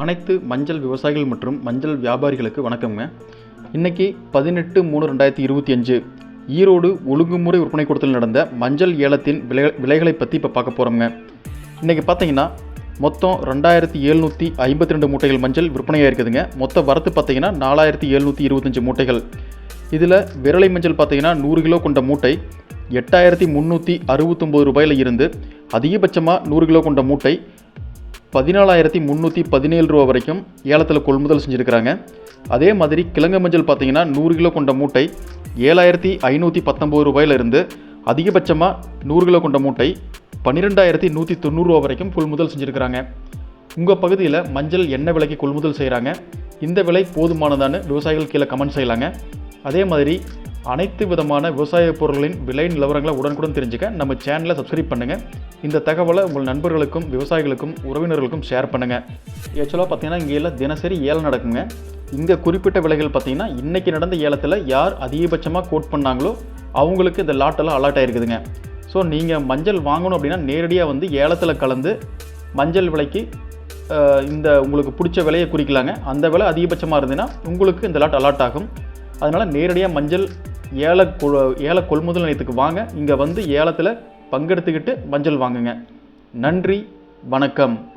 அனைத்து மஞ்சள் விவசாயிகள் மற்றும் மஞ்சள் வியாபாரிகளுக்கு வணக்கம்ங்க. இன்றைக்கி பதினெட்டு மூணு ரெண்டாயிரத்தி இருபத்தி அஞ்சு. ஈரோடு ஒழுங்குமுறை விற்பனை கூடத்தில் நடந்த மஞ்சள் ஏலத்தின் விலை விலைகளை பற்றி இப்போ பார்க்க போகிறோம்ங்க இன்றைக்கி பார்த்தீங்கன்னா மொத்தம் ரெண்டாயிரத்தி எழுநூற்றி ஐம்பத்தி ரெண்டு மூட்டைகள் மஞ்சள் விற்பனையாக இருக்குதுங்க. மொத்த வரத்து பார்த்தீங்கன்னா நாலாயிரத்தி எழுநூற்றி இருபத்தஞ்சி மூட்டைகள். இதில் விரலை மஞ்சள் பார்த்தீங்கன்னா நூறு கிலோ கொண்ட மூட்டை எட்டாயிரத்தி முந்நூற்றி அறுபத்தொம்போது ரூபாயில் இருந்து அதிகபட்சமாக நூறு கிலோ கொண்ட மூட்டை பதினாலாயிரத்தி முந்நூற்றி பதினேழு ரூபா வரைக்கும் ஏலத்தில் கொள்முதல் செஞ்சுருக்கிறாங்க. அதே மாதிரி கிழங்கு மஞ்சள் பார்த்திங்கன்னா நூறு கிலோ கொண்ட மூட்டை ஏழாயிரத்தி ஐநூற்றி பத்தொம்போது ரூபாயிலிருந்து அதிகபட்சமாக நூறு கிலோ கொண்ட மூட்டை பன்னிரெண்டாயிரத்தி நூற்றி தொண்ணூறுரூவா வரைக்கும் கொள்முதல் செஞ்சுருக்கிறாங்க. உங்கள் பகுதியில் மஞ்சள் என்ன விலைக்கு கொள்முதல் செய்கிறாங்க இந்த விலை போதுமானதான்னு விவசாயிகள் கீழே கமெண்ட் செய்யலாங்க. அதே மாதிரி அனைத்து விதமான விவசாய பொருட்களின் விலை நிலவரங்களை உடனுக்குடன் தெரிஞ்சுக்க நம்ம சேனலை சப்ஸ்கிரைப் பண்ணுங்கள் இந்த தகவலை உங்கள் நண்பர்களுக்கும் விவசாயிகளுக்கும் உறவினர்களுக்கும் ஷேர் பண்ணுங்கள் ஆக்சுவலாக பார்த்தீங்கன்னா இங்கே எல்லாம் தினசரி ஏலம் நடக்குங்க. இங்கே குறிப்பிட்ட விலைகள் பார்த்தீங்கன்னா இன்றைக்கி நடந்த ஏலத்தில் யார் அதிகபட்சமாக கோட் பண்ணாங்களோ அவங்களுக்கு இந்த லாட்டெல்லாம் அலாட் ஆகிருக்குதுங்க ஸோ நீங்கள் மஞ்சள் வாங்கணும் அப்படின்னா நேரடியாக வந்து ஏலத்தில் கலந்து மஞ்சள் விலைக்கு இந்த உங்களுக்கு பிடிச்ச விலையை குறிக்கலாங்க. அந்த விலை அதிகபட்சமாக இருந்ததுன்னா உங்களுக்கு இந்த லாட் அலாட் ஆகும். அதனால் நேரடியாக மஞ்சள் ஏல ஏல கொள்முதல் நிலையத்துக்கு வாங்க. இங்கே வந்து ஏலத்தில் பங்கெடுத்துக்கிட்டு மஞ்சள் வாங்குங்க. நன்றி வணக்கம்.